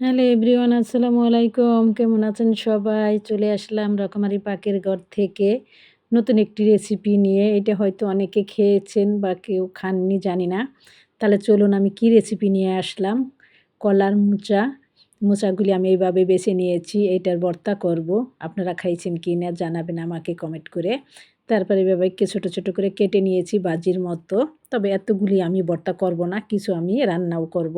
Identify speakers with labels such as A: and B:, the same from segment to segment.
A: Hello everyone, আসসালামু আলাইকুম। কেমন আছেন সবাই? চলে আসলাম রকমারি পাকের ঘর থেকে নতুন একটি রেসিপি নিয়ে। এটা হয়তো অনেকে খেয়েছেন বা কেউ খাননি, জানি না। তাহলে চলুন আমি কি রেসিপি নিয়ে আসলাম? কলার মোচা। মোচাগুলি আমি এইভাবে বেছে নিয়েছি, এটার ভর্তা করব। আপনারা খাইছেন কি না জানাবেন আমাকে কমেন্ট করে। তারপরে এভাবে ছোটো ছোটো করে কেটে নিয়েছি বাজির মতো। তবে এতগুলি আমি ভর্তা করব না, কিছু আমি রান্নাও করব।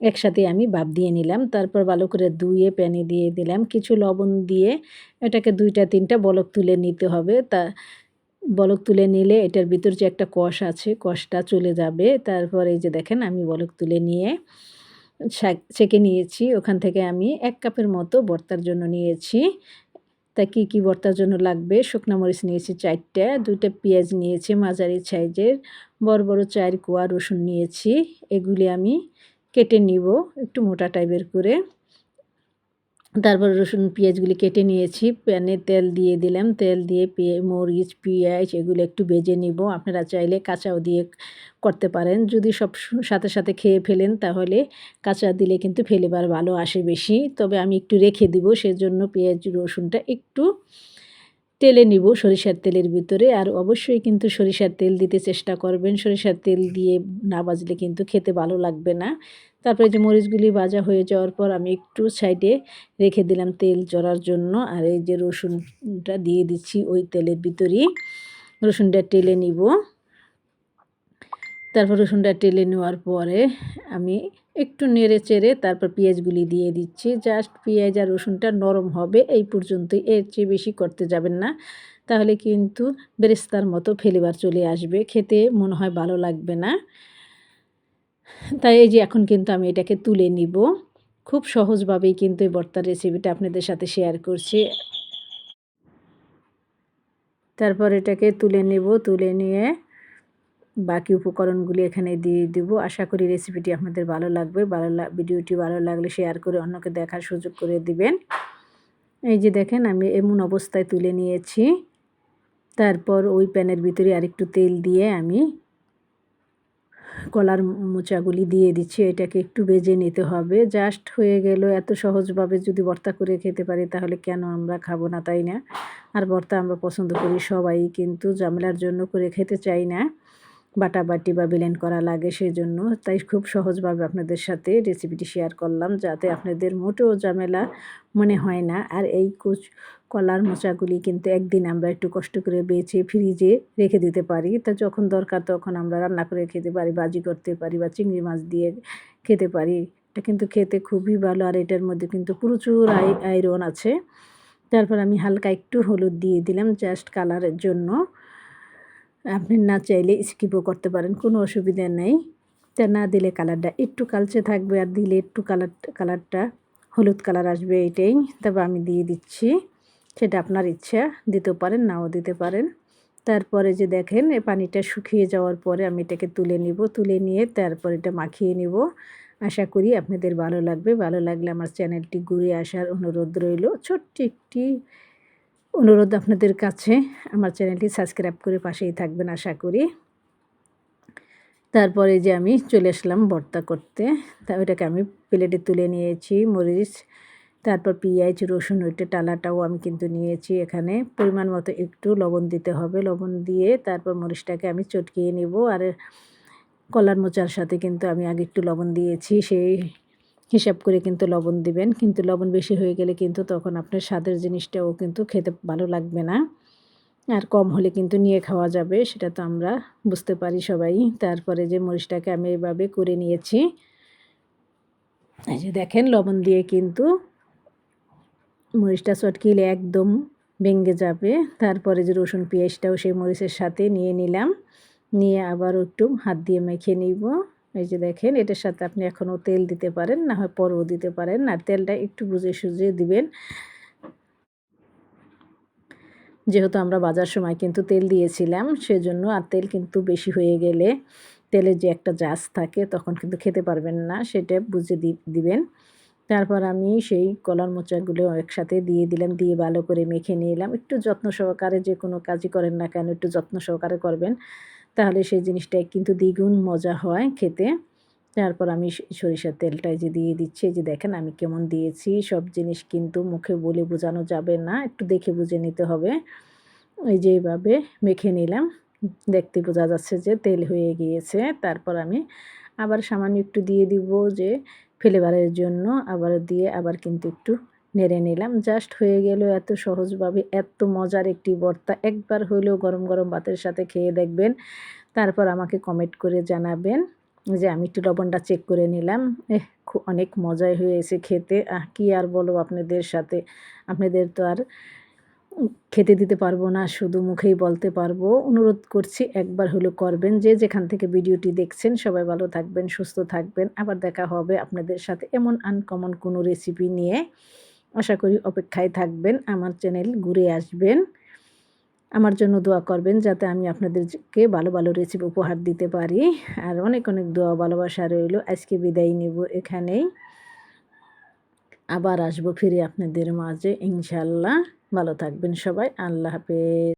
A: একসাথে আমি ভাপ দিয়ে নিলাম। তারপর ভালো করে ধুয়ে, প্যানে দিয়ে দিলাম। কিছু লবণ দিয়ে এটাকে দুইটা, তিনটা বলক তুলে নিতে হবে। তা বলক তুলে নিলে এটার ভিতর যে একটা কষ আছে, কষটা চলে যাবে। তারপর এই যে দেখেন, আমি বলক তুলে নিয়ে ছেঁকে নিয়েছি। ওখান থেকে আমি এক কাপের মতো ভর্তার জন্য নিয়েছি। তা কী কী ভর্তার জন্য লাগবে? শুকনো মরিচ নিয়েছি চারটা, দুইটা পেঁয়াজ নিয়েছি মাঝারি সাইজের, বড় বড় চার কোয়া রসুন নিয়েছি। এগুলি আমি কেটে নিব, একটু মোটা টাইপের করে। তারপর রসুন, পেঁয়াজগুলি কেটে নিয়েছি, প্যানে তেল দিয়ে দিলাম। তেল দিয়ে মরিচ, পেঁয়াজ এগুলো একটু বেজে নিব। আপনারা চাইলে কাঁচাও দিয়ে করতে পারেন। যদি সব সাথে সাথে খেয়ে ফেলেন তাহলে কাঁচা দিলে কিন্তু ফেলেবার ভালো আসে বেশি। তবে আমি একটু রেখে দিব, সেজন্য পেঁয়াজ, রসুনটা একটু তেলে নিব সরিষার তেলের ভিতরে। আর অবশ্যই কিন্তু সরিষার তেল দিতে চেষ্টা করবেন। সরিষার তেল দিয়ে না বাজলে কিন্তু খেতে ভালো লাগবে না। তারপরে যে মরিচগুলি ভাজা হয়ে যাওয়ার পর আমি একটু সাইডে রেখে দিলাম তেল জড়ার জন্য। আর এই যে রসুনটা দিয়ে দিচ্ছি ওই তেলের ভিতরেই। রসুনটা টেলে নিব। তারপর রসুনটা টেলে নেওয়ার পরে আমি একটু নেড়ে চেড়ে তারপর পেঁয়াজগুলি দিয়ে দিচ্ছি। জাস্ট পেঁয়াজ আর রসুনটা নরম হবে এই পর্যন্তই, এর চেয়ে বেশি করতে যাবেন না। তাহলে কিন্তু বেরেস্তার মতো ফেলেবার চলে আসবে, খেতে মনে হয় ভালো লাগবে না। তাই এই যে এখন কিন্তু আমি এটাকে তুলে নিব। খুব সহজভাবেই কিন্তু এই বর্তার রেসিপিটা আপনাদের সাথে শেয়ার করছি। তারপর এটাকে তুলে নেব, তুলে নিয়ে বাকি উপকরণগুলি এখানে দিয়ে দিব। আশা করি রেসিপিটি আপনাদের ভালো লাগবে। ভালো ভিডিওটি ভালো লাগলে শেয়ার করে অন্যকে দেখার সুযোগ করে দিবেন। এই যে দেখেন, আমি এমন অবস্থায় তুলে নিয়েছি। তারপর ওই প্যানের ভিতরে আরেকটু তেল দিয়ে আমি কলার মোচাগুলি দিয়ে দিচ্ছি। এটাকে একটু বেজে নিতে হবে। জাস্ট হয়ে গেল। এত সহজভাবে যদি ভর্তা করে খেতে পারি, তাহলে কেন আমরা খাব না, তাই না? আর ভর্তা আমরা পছন্দ করি সবাই, কিন্তু জামেলার জন্য করে খেতে চাই না। বাটাবাটি বা ব্লেন্ড করা লাগে সেই জন্য তাই খুব সহজভাবে আপনাদের সাথে রেসিপিটি শেয়ার করলাম যাতে আপনাদের মোটেও ঝামেলা মনে হয় না। আর এই কুচ, কলার মোচাগুলি কিন্তু একদিন আমরা একটু কষ্ট করে বেছে ফ্রিজে রেখে দিতে পারি। তা যখন দরকার তখন আমরা রান্না করে খেতে পারি বাজি করতে পারি বা চিংড়ি মাছ দিয়ে খেতে পারি। এটা কিন্তু খেতে খুবই ভালো আর এটার মধ্যে কিন্তু প্রচুর আয়রন আছে। তারপর আমি হালকা একটু হলুদ দিয়ে দিলাম জাস্ট কালারের জন্য। আপনি না চাইলে স্কিপও করতে পারেন, কোনো অসুবিধা নেই। তা না দিলে কালারটা একটু কালচে থাকবে আর দিলে একটু কালার কালারটা হলুদ কালার আসবে এটাই। তবে আমি দিয়ে দিচ্ছি, সেটা আপনার ইচ্ছা, দিতেও পারেন, নাও দিতে পারেন। তারপরে যে দেখেন এই পানিটা শুকিয়ে যাওয়ার পরে আমি এটাকে তুলে নিব, তুলে নিয়ে তারপর এটা মাখিয়ে নিব। আশা করি আপনাদের ভালো লাগবে। ভালো লাগলে আমার চ্যানেলটি ঘুরে আসার অনুরোধ রইল। ছোট্ট একটি অনুরোধ আপনাদের কাছে, আমার চ্যানেলটি সাবস্ক্রাইব করে পাশেই থাকবেন আশা করি। তারপরে যে আমি চলে আসলাম ভর্তা করতে, তা ওইটাকে আমি প্লেটে তুলে নিয়েছি, মরিচ, তারপর পেঁয়াজ, রসুন, ওইটা টালাটাও আমি কিন্তু নিয়েছি এখানে। পরিমাণ মতো একটু লবণ দিতে হবে, লবণ দিয়ে তারপর মরিচটাকে আমি চটকিয়ে নিব। আর কলার মোচার সাথে কিন্তু আমি আগে একটু লবণ দিয়েছি, সেই হিসাব করে কিন্তু লবণ দিবেন। কিন্তু লবণ বেশি হয়ে গেলে কিন্তু তখন আপনার স্বাদের জিনিসটাও কিন্তু খেতে ভালো লাগবে না। আর কম হলে কিন্তু নিয়ে খাওয়া যাবে, সেটা তো আমরা বুঝতে পারি সবাই। তারপরে যে মরিচটাকে আমি এভাবে করে নিয়েছি। যে দেখেন, লবণ দিয়ে কিন্তু মরিচটা চটকিলে একদম ভেঙে যাবে। তারপরে যে রসুন পেঁয়াজটাও সেই মরিচের সাথে নিয়ে নিলাম। নিয়ে আবার একটু হাত দিয়ে মেখে নিব। এই যে দেখেন, এটার সাথে আপনি এখনও তেল দিতে পারেন, না হয় পরও দিতে পারেন। আর তেলটা একটু বুঝে সুঝে দিবেন। যেহেতু আমরা বাজার সময় কিন্তু তেল দিয়েছিলাম, সেজন্য আর তেল কিন্তু বেশি হয়ে গেলে তেলের যে একটা জাস থাকে, তখন কিন্তু খেতে পারবেন না, সেটা বুঝে দিবেন। তারপর আমি সেই কলার মোচাগুলো একসাথে দিয়ে দিলাম, দিয়ে ভালো করে মেখে নিলাম। একটু যত্ন সহকারে যে কোনো কাজই করেন না কেন, একটু যত্ন সহকারে করবেন। তাহলে সেই জিনিসটাই কিন্তু দ্বিগুণ মজা হয় খেতে। তারপর আমি সরিষার তেলটা যে দিয়ে দিচ্ছি যে দেখেন আমি কেমন দিয়েছি, সব জিনিস কিন্তু মুখে বলে বোঝানো যাবে না, একটু দেখে বুঝে নিতে হবে। এই যে এইভাবে মেখে নিলাম, দেখতে বোঝা যাচ্ছে যে তেল হয়ে গিয়েছে। তারপর আমি আবার সামান্য একটু দিয়ে দিব যে ফ্লেভারের জন্য, আবার দিয়ে আবার কিন্তু একটু নেড়ে নিলাম। জাস্ট হয়ে গেল এত সহজভাবে, এত মজার একটি ভর্তা। একবার হইলেও গরম গরম ভাতের সাথে খেয়ে দেখবেন। তারপর আমাকে কমেন্ট করে জানাবেন যে আমি একটু লবণটা চেক করে নিলাম। এহ অনেক মজাই হয়েছে খেতে। আহ, কি আর বলো আপনাদের সাথে? আপনাদের তো আর খেতে দিতে পারব না, শুধু মুখেই বলতে পারব। অনুরোধ করছি একবার হলো করবেন। যে যেখান থেকে ভিডিওটি দেখছেন, সবাই ভালো থাকবেন, সুস্থ থাকবেন। আবার দেখা হবে আপনাদের সাথে এমন আনকমন কোনো রেসিপি নিয়ে। আশা করি অপেক্ষায় থাকবেন, আমার চ্যানেল ঘুরে আসবেন। আমার জন্য দোয়া করবেন যাতে আমি আপনাদেরকে ভালো ভালো রেসিপি উপহার দিতে পারি। আর অনেক অনেক দোয়া ভালোবাসা রইল। আজকে বিদায় নেব এখানেই। আবার আসব ফিরে আপনাদের মাঝে ইনশাল্লাহ ভালো থাকবেন সবাই। আল্লাহ হাফেজ।